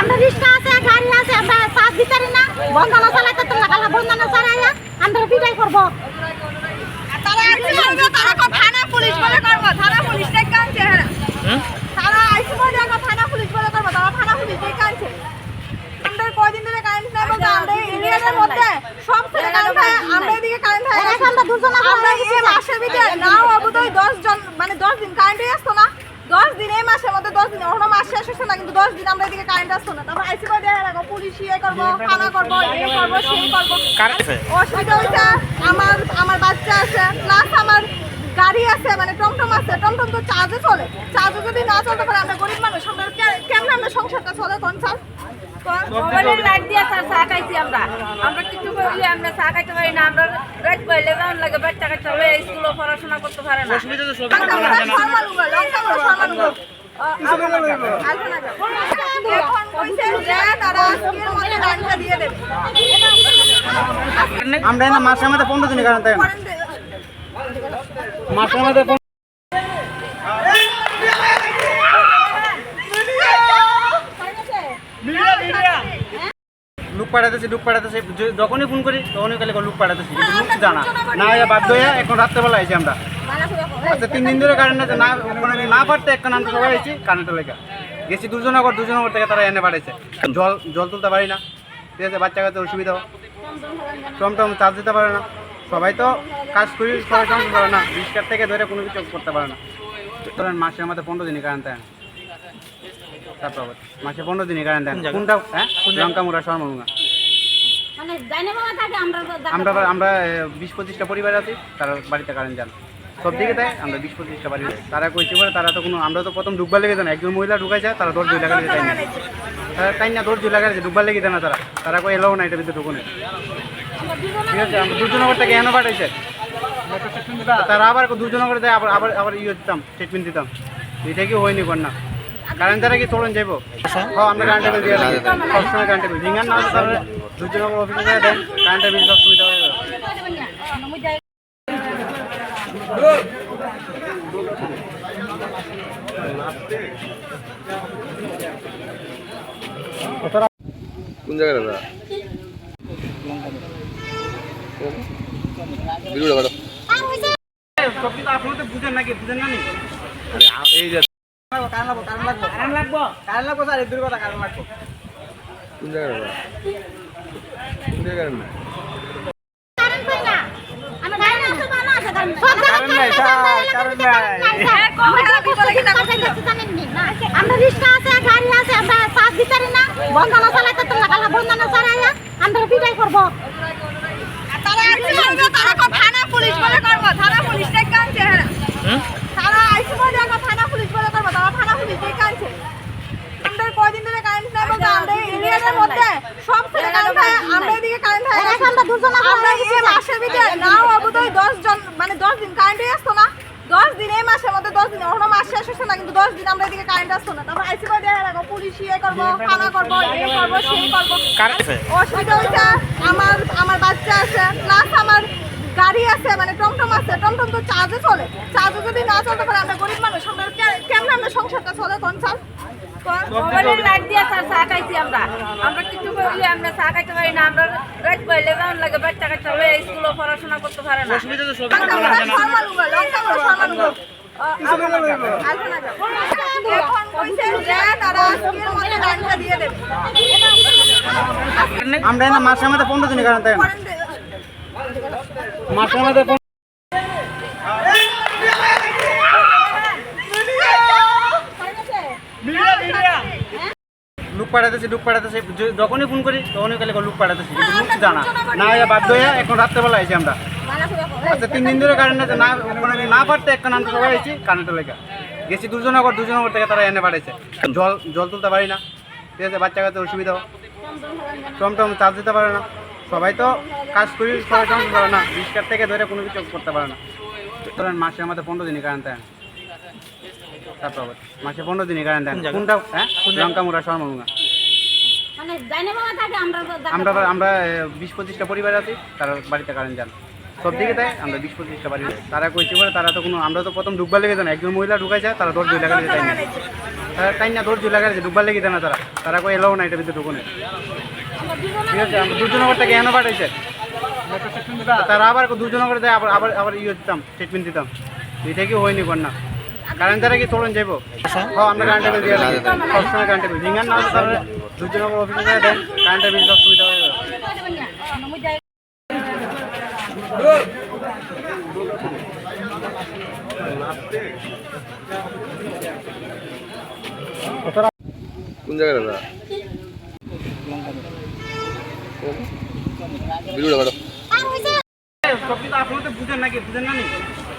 আমার রিক্সা আছে গাড়ি আছে আমরা সাত ভিতরে না। বন্ধনা চালাইতে তো বন্ধনা চালাইয়া আমরা বিদায় করব। তারা আইসি বলবে তারা কো থানা পুলিশ বলে করব থানা পুলিশ হ্যাঁ। তারা আইসি বলে দেখো থানা পুলিশ বলে করব তারা থানা পুলিশ দেখ কানছে আমরা কয়দিন ধরে কারেন্ট নাই বলতে আমরা এরিয়ার মধ্যে সব ছেলে কারেন্ট হয় আমরা এদিকে কারেন্ট হয় এখন দুজন আমরা এই মাসের ভিতরে নাও অবুদয় দশ জন মানে দশ দিন কারেন্টই আসতো না। দশ দিন এই মাসের মধ্যে দশ দিন ওখানে মাস শেষ হচ্ছে না কিন্তু দশ দিন আমরা এদিকে কারেন্ট আসতো না। তারপর আইসি পুলিশ ইয়ে করব থানা করব এই করব সেই করব। অসুবিধা হয়েছে আমার আমার বাচ্চা আছে প্লাস আমার গাড়ি আছে মানে টমটম আছে টমটম তো চার্জে চলে। চার্জে যদি না চলতে পারে আমরা গরিব মানুষ আমরা কেমন আমরা সংসারটা চলে কোন স্যার মোবাইলের লাইট দিয়ে স্যার চা খাইছি আমরা। আমরা কিছু করলে আমরা চা খাইতে পারি না আমরা রাত পাইলে কেমন লাগে বাচ্চা কাচ্চা হলে স্কুলে পড়াশোনা করতে পারে না। আমরা না মাসের মধ্যে পনেরো দিনের কারণ তাই মাসের মধ্যে লুক পাঠাতেছি লুক পাঠাতেছি। যখনই ফোন করি, তখনই খালি লুক পাঠাতেছি। লুক জানা। না বাধ্য হয়ে এখন রাত্রেবেলা আইছি আমরা। আচ্ছা তিন দিন ধরে কারেন্ট আছে না মানে না পারতে একটা নাম সবাই আইছি কারেন্টের লেগে। গেছি দুজনগর দুজনগর থেকে তারা এনে পাঠাইছে জল জল তুলতে পারি না। ঠিক আছে বাচ্চা কাছে অসুবিধা। হয় টমটম চার্জ দিতে পারে না। সবাই তো কাজ করি সবাই কাজ করে না। রিক্সার থেকে ধরে কোনো কিছু করতে পারে না। ধরেন মাসের মধ্যে পনেরো দিনই কারেন্ট দেয় না তারপর মাসে পনেরো দিনই কারেন্ট দেয় না কোনটা হ্যাঁ? লঙ্কা মুড়া শর্মা মানে জানে বাবা থাকে আমরা আমরা আমরা বিশ পঁচিশটা পরিবার আছি তারা বাড়িতে কারেন্ট যান সব দিকে দেয় আমরা বিশ পঁচিশটা বাড়ি। তারা কইছে বলে তারা তো কোনো আমরা তো প্রথম ডুববার লেগে না একজন মহিলা ঢুকাই যায় তারা দুই লাগা লেগে তাই না তারা তাই না? দৌড় দুই লাগা লেগে ডুববার লেগে না তারা। তারা কই এলাও না, এটা ভিতরে ঢুকুনে ঠিক আছে, আমরা দুজন করে থেকে এনে পাঠাইছে? তারা আবার দুজন করে দেয় আবার আবার আবার ইয়ে দিতাম ট্রিটমেন্ট দিতাম। এটা কি হয়নি না? কারেন্ট দ্বারা কি চলেন যাইব? হ্যাঁ আমরা কারেন্টের বিল দিয়ে সবসময় কারেন্টের বিল রিঙ্গার না দুজন অফিসে দেন কারেন্টের বিল সবসময় কোন জায়গায় দাদা ভিডিওটা নি এই যে কারণ লাগবো কারণ লাগবো কারণ লাগবো কারণ লাগবো স্যার এই দুর্গতা কারণ লাগবো। কোন জায়গায় কোন জায়গায় না কারণ পাই না আমার গাড়ি না সব আমার আছে কারণ কারণ নাই, স্যার, কারণ নাই। আমরা রিক্সা আছে গাড়ি আছে আমরা সাত ভিতরে না। বন্ধনা চালাইতে তো লাগালা বন্ধনা চালাইয়া আমরা বিদায় করব। তারা আইসি বলবে তারা কো থানা পুলিশ বলে করব। থানা পুলিশ দেখ কানছে হ্যাঁ। তারা আইসি বলে দেখো থানা পুলিশ বলে করব। তারা থানা পুলিশ দেখ কানছে আমরা কয়দিন ধরে কারেন্ট নাই বলতে আমরা এরিয়ার মধ্যে সব ছেলে কারেন্ট হয় আমরা এদিকে কারেন্ট হয় এখন আমরা দুজন আমরা এই মাসের ভিতরে। নাও অবুদয় দশ জন মানে দশ দিন কারেন্টই আসতো না। দশ দিন এই মাসের মধ্যে দশ দিন ওখানে না কিন্তু দশ দিন আমরা এদিকে কারেন্ট আসতো না। তারপর আইসি করে দেখা রাখো পুলিশ ইয়ে করব থানা করব এই করব সেই করব। অসুবিধা হয়েছে আমার আমার বাচ্চা আছে প্লাস আমার গাড়ি আছে মানে টমটম আছে টমটম তো চার্জে চলে। চার্জে যদি না চলতে পারে আমরা গরিব মানুষ আমরা কেমন আমরা সংসারটা চলে কোন স্যার? কোন? মোবাইলের লাইট দিয়ে স্যার চা খাইছি আমরা। আমরা কিছু করলে আমরা চা খাইতে পারি না আমরা রাত পাইলে কেমন লাগে বাচ্চা কাচ্চা হলে স্কুলে পড়াশোনা করতে পারে না। আমরা না মাসের মধ্যে পনেরো দিনের কারণ তাই মাসের মধ্যে লুক পাঠাতেছি লুক পাঠাতেছি। যখনই ফোন করি, তখনই খালি লুক পাঠাতেছি। লুক জানা। না বাধ্য হয়ে এখন রাত্রেবেলা আইছি আমরা। আচ্ছা তিন দিন ধরে কারেন্ট আছে না মানে না পারতে একটা নাম সবাই আইছি কারেন্টের লেগে। গেছি দুজনগর দুজনগর থেকে তারা এনে পাঠাইছে জল জল তুলতে পারি না। ঠিক আছে বাচ্চা কাছে অসুবিধা। হয় টমটম চার্জ দিতে পারে না। সবাই তো কাজ করি সবাই কাজ করে না। রিক্সার থেকে ধরে কোনো কিছু করতে পারে না। ধরেন মাসে আমাদের পনেরো দিনই কারেন্ট দেন। তারপর মাসে পনেরো দিনই কারেন্ট দেন। কোনটা? হ্যাঁ? লঙ্কা মুড়া শর্মা মানে জানে বাবা আমরা আমরা আমরা বিশ পঁচিশটা পরিবার আছি তারা বাড়িতে কারেন্ট যান সব দিকে তাই? আমরা বিশ পঁচিশটা বাড়ি তারা কইছে বলে তারা তো কোনো, আমরা তো প্রথম ঢুকবার লেগে না একজন মহিলা ঢুকাই যায় তারা দৌড় দুই লাগা তাই না তারা তাই না দৌড় দুই লাগা ঢুকবার লেগে না তারা। তারা কই এলাও না, এটা ভিতরে ঢুকুনে ঠিক আছে, আমরা দুজন থেকে এনে পাঠাইছে। তারা আবার দুজন করে দেয়, আবার আবার আবার ইয়ে দিতাম ট্রিটমেন্ট দিতাম। এটা কি হয়নি না। কারেন্ট দ্বারা কি চলুন যাইব? হ্যাঁ আমরা কারেন্টের বিল দিয়ে সবসময় কারেন্টের বিল রিঙ্গার না দুজন অফিসে কারেন্টের বিল হয়ে যাবে কোন জায়গায় দাদা? ভিডিওটা তো বুঝেন নাকি? বুঝেন না নি?